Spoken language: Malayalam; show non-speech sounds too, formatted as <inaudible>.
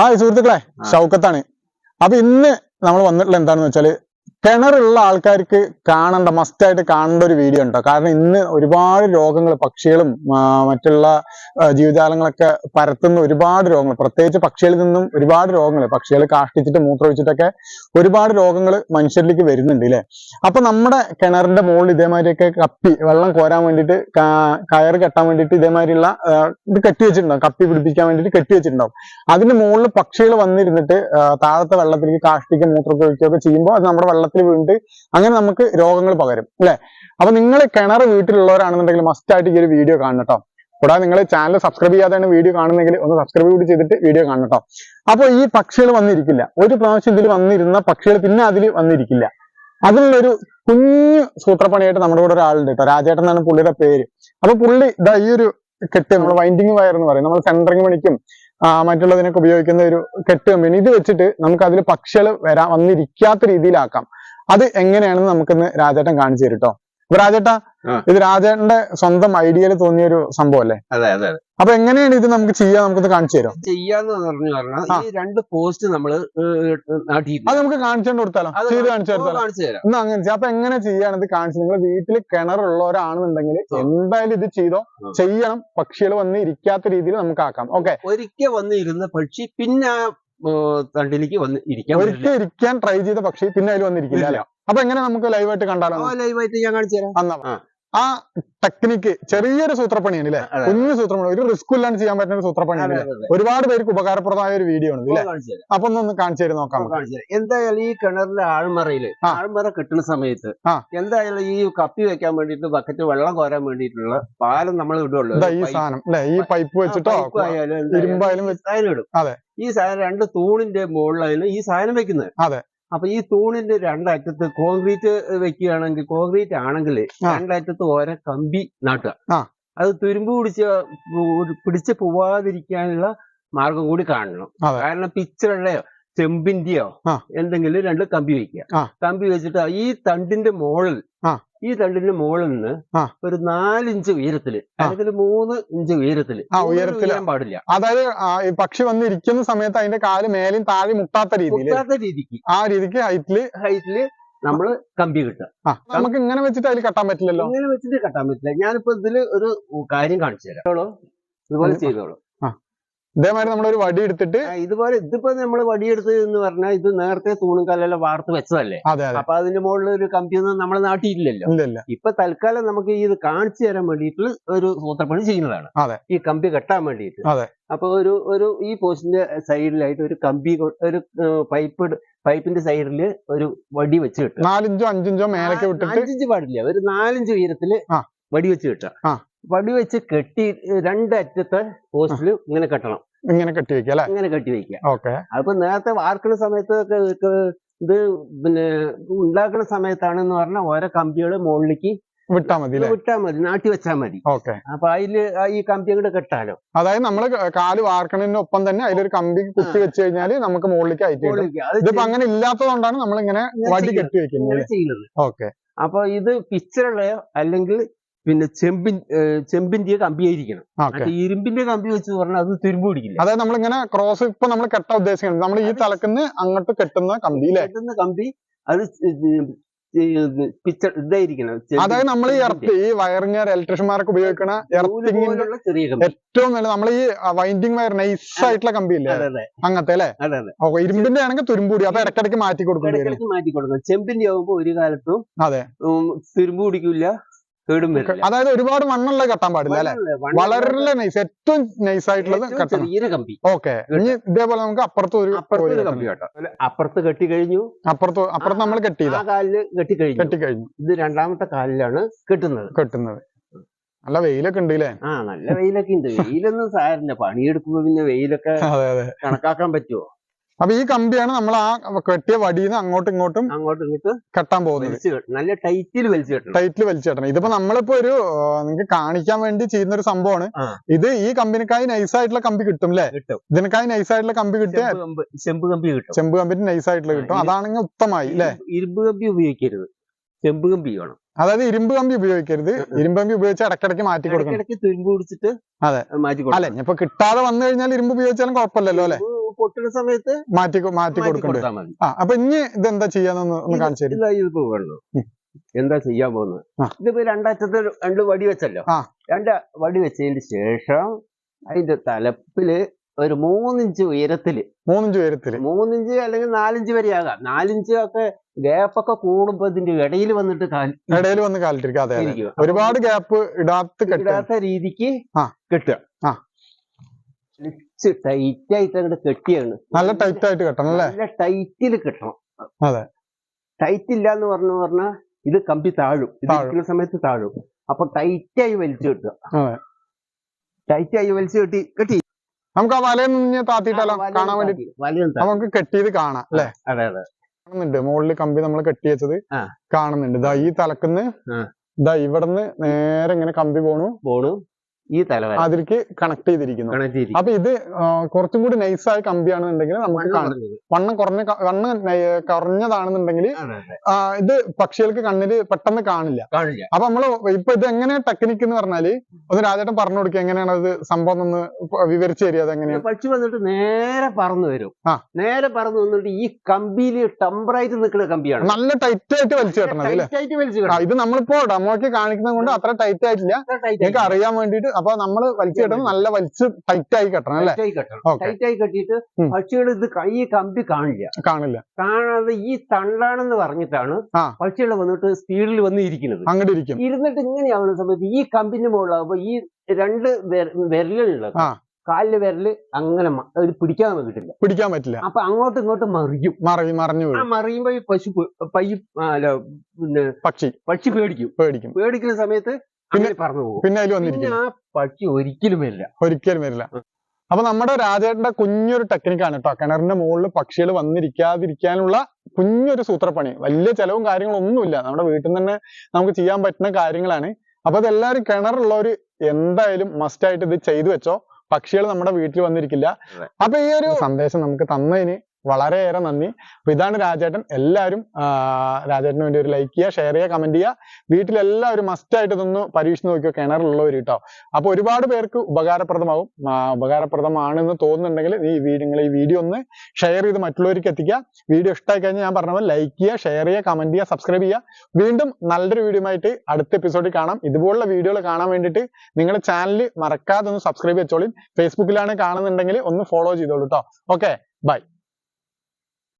ഹായ് സുഹൃത്തുക്കളെ ഷൗക്കത്താണ്. അപ്പൊ ഇന്ന് നമ്മൾ വന്നിട്ടുള്ള എന്താണെന്ന് വെച്ചാൽ കിണറുള്ള ആൾക്കാർക്ക് കാണേണ്ട മസ്റ്റ് ആയിട്ട് കാണേണ്ട ഒരു വീഡിയോ ഉണ്ടോ? കാരണം ഇന്ന് ഒരുപാട് രോഗങ്ങൾ പക്ഷികളും മറ്റുള്ള ജീവജാലങ്ങളൊക്കെ പരത്തുന്ന ഒരുപാട് രോഗങ്ങൾ. പ്രത്യേകിച്ച് പക്ഷികളിൽ നിന്നും ഒരുപാട് രോഗങ്ങൾ. പക്ഷികൾ കാഷ്ടിച്ചിട്ട് മൂത്രമൊഴിച്ചിട്ടൊക്കെ ഒരുപാട് രോഗങ്ങൾ മനുഷ്യരിലേക്ക് വരുന്നുണ്ട് അല്ലേ അപ്പൊ നമ്മുടെ കിണറിന്റെ മുകളിൽ ഇതേമാതിരിയൊക്കെ കപ്പി വെള്ളം കോരാൻ വേണ്ടിയിട്ട് കയർ കെട്ടാൻ വേണ്ടിയിട്ട് ഇതേമാതിരിയുള്ള ഇത് കെട്ടി വെച്ചിട്ടുണ്ടാവും. കപ്പി പിടിപ്പിക്കാൻ വേണ്ടിയിട്ട് കെട്ടി വെച്ചിട്ടുണ്ടാവും. അതിന്റെ മുകളിൽ പക്ഷികൾ വന്നിരുന്നിട്ട് താഴത്തെ വെള്ളത്തിലേക്ക് കാഷ്ടിക്കുക മൂത്രമൊക്കെ ഒഴിക്കുകയൊക്കെ ചെയ്യുമ്പോൾ അത് നമ്മുടെ വെള്ളത്തിൽ വീണിട്ട് അങ്ങനെ നമുക്ക് രോഗങ്ങൾ പകരും അല്ലെ? അപ്പൊ നിങ്ങൾ കിണർ വീട്ടിലുള്ളവരാണെന്നുണ്ടെങ്കിൽ മസ്റ്റ് ആയിട്ട് ഈ ഒരു വീഡിയോ കാണണം കേട്ടോ കൂടാതെ നിങ്ങൾ ചാനൽ സബ്സ്ക്രൈബ് ചെയ്യാതെയാണ് വീഡിയോ കാണുന്നെങ്കിൽ ഒന്ന് സബ്സ്ക്രൈബ് കൂടി ചെയ്തിട്ട് വീഡിയോ കാണണം കേട്ടോ അപ്പൊ ഈ പക്ഷികൾ വന്നിരിക്കില്ല. ഒരു പ്രാവശ്യം ഇതിൽ വന്നിരുന്ന പക്ഷികൾ പിന്നെ അതിൽ വന്നിരിക്കില്ല. അതിനുള്ളൊരു കുഞ്ഞു സൂത്രപ്പണിയായിട്ട് നമ്മുടെ കൂടെ ഒരാളുണ്ട് കേട്ടോ രാജേട്ടൻ എന്നാണ് പുള്ളിയുടെ പേര്. അപ്പൊ പുള്ളി ഇതാ ഈ ഒരു കെട്ട് നമ്മൾ വൈൻഡിങ് വയർ എന്ന് പറയും. നമ്മൾ സെന്ററിങ് പണിക്കും മറ്റുള്ളതിനൊക്കെ ഉപയോഗിക്കുന്ന ഒരു കെട്ട് കമ്പനി ഇത് വെച്ചിട്ട് നമുക്ക് അതിൽ പക്ഷികൾ വരാ വന്നിരിക്കാത്ത രീതിയിലാക്കാം. അത് എങ്ങനെയാണെന്ന് നമുക്കിന്ന് രാജേട്ടൻ കാണിച്ചു തരും കേട്ടോ അപ്പൊ രാജേട്ടാ ഇത് രാജേട്ടന്റെ സ്വന്തം ഐഡിയയിൽ തോന്നിയ ഒരു സംഭവം അല്ലേ അതെ അതെ. അപ്പൊ എങ്ങനെയാണ് ഇത് നമുക്ക് ചെയ്യാൻ നമുക്കിത് കാണിച്ചു തരും? ചെയ്യാന്ന് പറഞ്ഞു പറഞ്ഞാൽ ഈ രണ്ട് പോസ്റ്റ് നമ്മൾ അത് നമുക്ക് കാണിച്ചുകൊണ്ട് കൊടുത്താലോ? ചെയ്ത് കാണിച്ചു തരാം. എന്നാ അങ്ങനെ അപ്പൊ എങ്ങനെ ചെയ്യാണ് ഇത് കാണിച്ചു? നിങ്ങൾ വീട്ടിൽ കിണറുള്ളവരാണെന്നുണ്ടെങ്കിൽ. എന്തായാലും ഇത് ചെയ്തോ? ചെയ്യണം. പക്ഷികൾ വന്ന് ഇരിക്കാത്ത രീതിയിൽ നമുക്ക് ആക്കാം. ഓക്കെ. ഒരിക്കൽ വന്ന് ഇരുന്ന പക്ഷി പിന്നെ തണ്ടിലേക്ക് വന്ന് ഇരിക്കാൻ. ഒരിക്കൽ ഇരിക്കാൻ ട്രൈ ചെയ്ത പക്ഷി പിന്നെ അതിൽ വന്നിരിക്കില്ല. അപ്പൊ എങ്ങനെ നമുക്ക് ലൈവായിട്ട് കണ്ടാലോ ലൈവായിട്ട് ഞാൻ കാണിച്ചു തരാം. ആ. ടെക്നിക്ക് ചെറിയൊരു സൂത്രപ്പണിയാണ് അല്ലേ കുഞ്ഞു സൂത്രപ്പണി. ഒരു റിസ്ക് ഇല്ലാണ്ട് ചെയ്യാൻ പറ്റുന്ന ഒരു സൂത്രപ്പണിയാണ്. ഒരുപാട് പേർക്ക് ഉപകാരപ്രദമായ ഒരു വീഡിയോ ആണ് ല്ലേ അല്ലേ അപ്പൊ ഒന്ന് കാണിച്ചു തരും നോക്കാം എന്തായാലും ഈ കിണറിലെ ആൾമറയിൽ. ആൾമറ കെട്ടുന്ന സമയത്ത് എന്തായാലും ഈ കപ്പി വെക്കാൻ വേണ്ടിട്ട് ബക്കറ്റ് വെള്ളം കോരാൻ വേണ്ടിയിട്ടുള്ള പാലം നമ്മൾ ഇടുള്ളൂ. ഈ സാധനം ല്ലേ ഈ പൈപ്പ് വെച്ചിട്ടോ? ഇരുമ്പായാലും ഇടും. അതെ. ഈ സാധനം രണ്ട് തൂണിന്റെ മുകളിലായാലും ഈ സാധനം വെക്കുന്നത്. അതെ. അപ്പൊ ഈ തൂണിന്റെ രണ്ടറ്റത്ത് കോൺക്രീറ്റ് വെക്കുകയാണെങ്കിൽ കോൺക്രീറ്റ് ആണെങ്കിൽ രണ്ടറ്റത്ത് ഓരോ കമ്പി നാട്ടുക. അത് തുരുമ്പ് പിടിച്ച് പിടിച്ച് പോവാതിരിക്കാനുള്ള മാർഗം കൂടി കാണണം. കാരണം പിച്ചറുടെയോ ചെമ്പിന്റെയോ. എന്തെങ്കിലും രണ്ട് കമ്പി വെക്കുക. കമ്പി വെച്ചിട്ട് ഈ തണ്ടിന്റെ മുകളിൽ ഈ തണ്ടിന്റെ മുകളിൽ നിന്ന്. ഒരു നാലിഞ്ച് ഉയരത്തിൽ അല്ലെങ്കിൽ മൂന്ന് ഇഞ്ച് ഉയരത്തിൽ ഉയരത്തിലാൻ പാടില്ല. അതായത് ഈ പക്ഷി വന്ന് ഇരിക്കുന്ന സമയത്ത് അതിന്റെ കാൽ മേലെയും താഴെ മുട്ടാത്ത രീതിയിൽ മുട്ടാത്ത രീതിക്ക് ആ രീതിക്ക് ഹൈറ്റിൽ ഹൈറ്റിൽ നമ്മൾ കമ്പി കിട്ടുക. നമുക്ക് ഇങ്ങനെ വെച്ചിട്ട് അതിൽ കട്ടാൻ പറ്റില്ലല്ലോ? ഇങ്ങനെ വെച്ചിട്ട് കട്ടാൻ പറ്റില്ല. ഞാനിപ്പോ ഇതിൽ ഒരു കാര്യം കാണിച്ചു തരാം. ഇതുപോലെ ചെയ്തോളൂ. ഇതേമാതിരി നമ്മളൊരു വടി എടുത്തിട്ട് ഇതുപോലെ ഇതിപ്പോ നമ്മൾ വടിയെടുത്ത് എന്ന് പറഞ്ഞാൽ ഇത് നേരത്തെ തൂണും കല്ലെല്ലാം വാർത്ത് വെച്ചതല്ലേ? അപ്പൊ അതിന്റെ മുകളിൽ ഒരു കമ്പിയൊന്നും നമ്മളെ നാട്ടിലില്ലല്ലോ ഇപ്പൊ തൽക്കാലം നമുക്ക് ഇത് കാണിച്ചു തരാൻ വേണ്ടിയിട്ട് ഒരു സൂത്രപ്പണി ചെയ്യുന്നതാണ്. ഈ കമ്പി കെട്ടാൻ വേണ്ടിയിട്ട്. അപ്പൊ ഒരു ഒരു ഈ പോസ്റ്റിന്റെ സൈഡിലായിട്ട് ഒരു കമ്പി ഒരു പൈപ്പ് പൈപ്പിന്റെ സൈഡിൽ ഒരു വടി വെച്ച് കിട്ടും നാലിഞ്ചോ അഞ്ചിഞ്ചോ മേലൊക്കെ വിട്ടിട്ട് അഞ്ചിഞ്ച് പാടില്ല. ഒരു നാലഞ്ച് ഉയരത്തിൽ. വടി വെച്ച് കിട്ടുക. വടി വെച്ച് കെട്ടി രണ്ടറ്റത്തെ പോസ്റ്റിൽ ഇങ്ങനെ കെട്ടണം. ഇങ്ങനെ കെട്ടി വെക്കുക അല്ലെ? ഇങ്ങനെ കെട്ടി വെക്കുക. ഓക്കെ. അപ്പൊ നേരത്തെ വാർക്കുന്ന സമയത്ത് ഇത് പിന്നെ ഉണ്ടാക്കുന്ന സമയത്താണെന്ന് പറഞ്ഞാൽ ഓരോ കമ്പികൾ മുകളിലേക്ക് വിട്ടാ മതി വിട്ടാ മതി നാട്ടി വെച്ചാ മതി. ഓക്കെ. അപ്പൊ അതിൽ ഈ കമ്പി അങ്ങോട്ട് കെട്ടാലോ. അതായത് നമ്മൾ കാൽ വാർക്കണതിന് ഒപ്പം തന്നെ അതിലൊരു കമ്പി കുത്തി വെച്ച് കഴിഞ്ഞാൽ നമുക്ക് മുകളിലേക്ക് അയച്ചു കിട്ടും. ഇതിപ്പോ അങ്ങനെ ഇല്ലാത്തതുകൊണ്ടാണ് നമ്മൾ ഇങ്ങനെ വടി കെട്ടി വെക്കുന്നത് ഓക്കെ. അപ്പൊ ഇത് പിച്ചറുടെയോ അല്ലെങ്കിൽ പിന്നെ ചെമ്പിൻ ചെമ്പിന്റെ കമ്പിയായിരിക്കണം ആയിരിക്കണം. മറ്റേ ഇരുമ്പിന്റെ കമ്പി വെച്ച് പറഞ്ഞാൽ അത് തുരുമ്പ് പിടിക്കില്ല? അതായത് നമ്മളിങ്ങനെ ക്രോസ് ഇപ്പൊ നമ്മൾ കെട്ടാൻ ഉദ്ദേശിക്കുന്നത് നമ്മൾ ഈ തലക്കുന്ന് അങ്ങോട്ട് കെട്ടുന്ന കമ്പി കെട്ടുന്ന കമ്പി അത് പിച്ച ഇതായിരിക്കണം. അതായത് നമ്മൾ ഈ എർത്ത് ഈ വയറിങ് ഇലക്ട്രീഷ്യന്മാരൊക്കെ ഉപയോഗിക്കുന്ന നൂൽ എർത്തിങ്ങിന്റെ ഏറ്റവും നല്ല നമ്മൾ ഈ വൈൻഡിങ് വയർ നൈസ് ആയിട്ടുള്ള കമ്പി ഇല്ലേ? അങ്ങനത്തെ അല്ലെ? ഇരുമ്പിന്റെ ആണെങ്കിൽ തുരുമ്പൂടി അപ്പൊ ഇടക്കിടക്ക് മാറ്റി കൊടുക്കും മാറ്റി കൊടുക്കണം. ചെമ്പിന്റെ ആവുമ്പോ ഒരു കാലത്തും തുരുമ്പ് പിടിക്കില്ല കേടും വരില്ല. അതായത് ഒരുപാട് മണ്ണുള്ള കെട്ടാൻ പാടില്ല അല്ലെ? വളരെ നൈസ് ഏറ്റവും നൈസ് ആയിട്ടുള്ളത് ചെറിയൊരു കമ്പി. ഓക്കെ. ഇനി ഇതേപോലെ നമുക്ക് അപ്പുറത്ത് ഒരു അപ്പുറത്ത് ഒരു കമ്പി കേട്ടോ. അപ്പുറത്ത് കെട്ടി കഴിഞ്ഞു. അപ്പുറത്ത് അപ്പുറത്ത് നമ്മൾ കെട്ടി കാലിൽ കെട്ടി കഴിഞ്ഞു. കെട്ടിക്കഴിഞ്ഞു ഇത് രണ്ടാമത്തെ കാലിലാണ് കെട്ടുന്നത്. കെട്ടുന്നത്. നല്ല വെയിലൊക്കെ ഉണ്ട് അല്ലേ ആ നല്ല വെയിലൊക്കെ ഉണ്ട്. വെയിലൊന്നും സാരമില്ല. പണിയെടുക്കുമ്പോ പിന്നെ വെയിലൊക്കെ <laughs> കണക്കാക്കാൻ പറ്റുമോ അപ്പൊ ഈ കമ്പിയാണ് നമ്മൾ ആ കെട്ടിയ വടിയിൽ നിന്ന് അങ്ങോട്ടും ഇങ്ങോട്ടും അങ്ങോട്ടും ഇങ്ങോട്ട് കെട്ടാൻ പോകുന്നത്. നല്ല ടൈറ്റിൽ വലിച്ചു കെട്ടണം. ടൈറ്റിൽ വലിച്ചു കെട്ടണം. ഇതിപ്പോ നമ്മളിപ്പോ ഒരു നിങ്ങൾക്ക് കാണിക്കാൻ വേണ്ടി ചെയ്യുന്ന ഒരു സംഭവമാണ് ഇത് ഈ കമ്പനിക്കായി നൈസ് ആയിട്ടുള്ള കമ്പി കിട്ടും അല്ലേ കിട്ടും. ഇതിനേക്കായി നൈസ് ആയിട്ടുള്ള കമ്പി കിട്ടിയ ചെമ്പ് കമ്പി കിട്ടും. ചെമ്പ് കമ്പിന് നൈസ് ആയിട്ടുള്ള കിട്ടും. അതാണെങ്കിൽ ഉത്തമായി അല്ലേ ഇരുമ്പ്- കമ്പി ഉപയോഗിക്കരുത്. ചെമ്പ് കമ്പി വേണം. അതായത് ഇരുമ്പ് കമ്പി ഉപയോഗിക്കരുത്. ഇരുമ്പ് കമ്പി ഉപയോഗിച്ച് ഇടക്കിടക്ക് മാറ്റി കൊടുക്കണം. ഇടയ്ക്കിടയ്ക്ക് തുരുമ്പ് പിടിച്ചിട്ട് അതെ. മാറ്റി അല്ലെ ഇപ്പൊ കിട്ടാതെ വന്നു കഴിഞ്ഞാൽ ഇരുമ്പ് ഉപയോഗിച്ചാലും കുഴപ്പമില്ലല്ലോ അല്ലെ പൊട്ടുന്ന സമയത്ത് മാറ്റി മാറ്റി കൊടുക്കണ്ടേ? ആ അപ്പൊ ഇനി ഇതെന്താ ചെയ്യാന്നൊന്ന് കാണിച്ചു ഇതിപ്പോ വേണ്ടോ. എന്താ ചെയ്യാൻ പോകുന്നത്. ഇതിപ്പോ രണ്ടറ്റത്ത് രണ്ട് വടി വെച്ചല്ലോ. രണ്ട് വടി വെച്ചതിന് ശേഷം അതിന്റെ തലപ്പിൽ ഒരു മൂന്നിഞ്ച് ഉയരത്തിൽ. മൂന്നിഞ്ച് ഉയരത്തിൽ. മൂന്നിഞ്ച് അല്ലെങ്കിൽ നാലിഞ്ച് വരെ ആകാം. നാലിഞ്ച് ഒക്കെ ഗ്യാപ്പൊക്കെ കൂടുമ്പോ ഇതിന്റെ ഇടയിൽ വന്നിട്ട് ഇടയിൽ വന്ന് കാലിട്ടിരിക്കും. അതെ ഒരുപാട് ഗ്യാപ്പ് ഇടാത്ത ഇടാത്ത രീതിക്ക്. കെട്ടുക. ആ. ടൈറ്റ് ആയിട്ട് അങ്ങോട്ട് കെട്ടിയാണ്. നല്ല ടൈറ്റ് ആയിട്ട് കെട്ടണം അല്ലേ? നല്ല ടൈറ്റിൽ കെട്ടണം. അതെ. ടൈറ്റ് ഇല്ല എന്ന് പറഞ്ഞു പറഞ്ഞാൽ ഇത് കമ്പി താഴും. ഇത്. ഇരിക്കുന്ന സമയത്ത് താഴും. അപ്പൊ ടൈറ്റ് ആയി വലിച്ചു കെട്ടുക. അതെ. ടൈറ്റ് ആയി വലിച്ചു കെട്ടി കെട്ടി. നമുക്ക് ആ വലയിൽ നിന്ന് താത്തിയിട്ടാലോ? കാണാൻ വേണ്ടി. നമുക്ക് കെട്ടിയത് കാണാം അല്ലെ? അതെ അതെ. കാണുന്നുണ്ട്. മുകളിൽ കമ്പി നമ്മൾ കെട്ടി വെച്ചത് കാണുന്നുണ്ട്. ഇതാ ഈ തലക്കുന്ന്. ഇതാ ഇവിടുന്ന് നേരെ ഇങ്ങനെ കമ്പി പോണു. പോണു. ഈ തലവര. അതിലേക്ക് കണക്ട് ചെയ്തിരിക്കുന്നു. അപ്പൊ ഇത് കുറച്ചും കൂടി നൈസായ കമ്പിയാണെന്നുണ്ടെങ്കിൽ നമുക്ക് വണ്ണം കുറഞ്ഞ വണ്ണം കുറഞ്ഞതാണെന്നുണ്ടെങ്കിൽ ഇത് പക്ഷികൾക്ക് കണ്ണിൽ പെട്ടെന്ന് കാണില്ല. അപ്പൊ നമ്മൾ ഇപ്പൊ ഇത് എങ്ങനെ ടെക്നിക്ക് എന്ന് പറഞ്ഞാൽ ഒന്ന് രാജേട്ടൻ പറഞ്ഞു കൊടുക്കുക എങ്ങനെയാണ് അത് സംഭവം ഒന്ന് വിവരിച്ചു തരിക അത് എങ്ങനെയാണ്? പക്ഷി വന്നിട്ട് നേരെ പറന്നു വരും. ആ. നേരെ പറന്നു വന്നിട്ട് ഈ കമ്പിയിൽ ടംബറായിട്ട് നിൽക്കുന്ന കമ്പിയാണ്. നല്ല ടൈറ്റ് ആയിട്ട് വലിച്ചു കെട്ടണം ഇത് നമ്മളിപ്പോ ഡെമോക്ക് കാണിക്കുന്നത് കൊണ്ട് അത്ര ടൈറ്റ് ആയിട്ടില്ല. എനിക്ക് അറിയാൻ വേണ്ടിട്ട് അപ്പൊ നമ്മൾ വലിച്ചു കെട്ടുന്ന നല്ല വലിച്ച് ടൈറ്റ് ആയി കെട്ടണം അല്ലേ? ടൈറ്റ് ആയി കെട്ടിയിട്ട് ഉം. പക്ഷികൾ ഇത് കൈ ഈ കമ്പി കാണില്ല. കാണില്ല. കാണാതെ ഈ തണ്ടാണെന്ന് പറഞ്ഞിട്ടാണ്. പക്ഷികൾ വന്നിട്ട് സ്പീഡിൽ വന്ന് ഇരിക്കുന്നത്. അങ്ങോട്ട് ഇരിക്കും. ഇരുന്നിട്ട് ഇങ്ങനെയാവുന്ന സമയത്ത് ഈ കമ്പിന്റെ മുകളിലാകുമ്പോ ഈ രണ്ട് വിരലുള്ളത്. കാലിൽ വിരൽ അങ്ങനെ ഒരു പിടിക്കാൻ കിട്ടില്ല പിടിക്കാൻ പറ്റില്ല. അപ്പൊ അങ്ങോട്ടും ഇങ്ങോട്ടും മറിയും. മറിയും മറിഞ്ഞു ആ മറിയുമ്പോ ഈ പശു പയ്യ പിന്നെ പക്ഷി. പക്ഷി പേടിക്കും. പേടിക്കും. പേടിക്കുന്ന സമയത്ത് അങ്ങനെ പറഞ്ഞു പോകും. പിന്നെ അതിൽ പിന്നെ വന്നിരിക്കും ആ പക്ഷി ഒരിക്കലും വരില്ല. ഒരിക്കലും വരില്ല. അപ്പൊ നമ്മുടെ രാജേട്ടന്റെ കുഞ്ഞൊരു ടെക്നിക്കാണ് കേട്ടോ കിണറിന്റെ മുകളിൽ പക്ഷികൾ വന്നിരിക്കാതിരിക്കാനുള്ള കുഞ്ഞൊരു സൂത്രപ്പണി. വലിയ ചെലവും കാര്യങ്ങളും ഒന്നുമില്ല നമ്മുടെ വീട്ടിൽ നിന്ന് തന്നെ നമുക്ക് ചെയ്യാൻ പറ്റുന്ന കാര്യങ്ങളാണ്. അപ്പൊ അതെല്ലാവരും കിണറുള്ളവര് എന്തായാലും മസ്റ്റ് ആയിട്ട് ഇത് ചെയ്തു വെച്ചോ. പക്ഷികൾ നമ്മുടെ വീട്ടിൽ വന്നിരിക്കില്ല. അപ്പൊ ഈ ഒരു സന്ദേശം നമുക്ക് തന്നതിന് വളരെയേറെ നന്ദി. അപ്പൊ ഇതാണ് രാജേട്ടൻ. എല്ലാവരും രാജേട്ടന് വേണ്ടി ഒരു ലൈക്ക് ചെയ്യുക ഷെയർ ചെയ്യുക കമന്റ് ചെയ്യുക. വീട്ടിലെല്ലാവരും മസ്റ്റ് ആയിട്ട് ഇതൊന്ന് പരീക്ഷിച്ച് നോക്കിയോ? കിണറുള്ളവർ കേട്ടോ അപ്പൊ ഒരുപാട് പേർക്ക് ഉപകാരപ്രദമാവും. ഉപകാരപ്രദമാണെന്ന് തോന്നുന്നുണ്ടെങ്കിൽ ഈ നിങ്ങൾ ഈ വീഡിയോ ഒന്ന് ഷെയർ ചെയ്ത് മറ്റുള്ളവർക്ക് എത്തിക്കുക. വീഡിയോ ഇഷ്ടായി കഴിഞ്ഞാൽ ഞാൻ പറഞ്ഞ ലൈക്ക് ചെയ്യുക ഷെയർ ചെയ്യുക കമന്റ് ചെയ്യുക സബ്സ്ക്രൈബ് ചെയ്യുക. വീണ്ടും നല്ലൊരു വീഡിയോ ആയിട്ട് അടുത്ത എപ്പിസോഡിൽ കാണാം. ഇതുപോലുള്ള വീഡിയോകൾ കാണാൻ വേണ്ടിയിട്ട് നിങ്ങളുടെ ചാനൽ മറക്കാതെ ഒന്ന് സബ്സ്ക്രൈബ് വെച്ചോളി ഫേസ്ബുക്കിലാണ് കാണുന്നുണ്ടെങ്കിൽ ഒന്ന് ഫോളോ ചെയ്തോളൂ ട്ടോ. Okay bye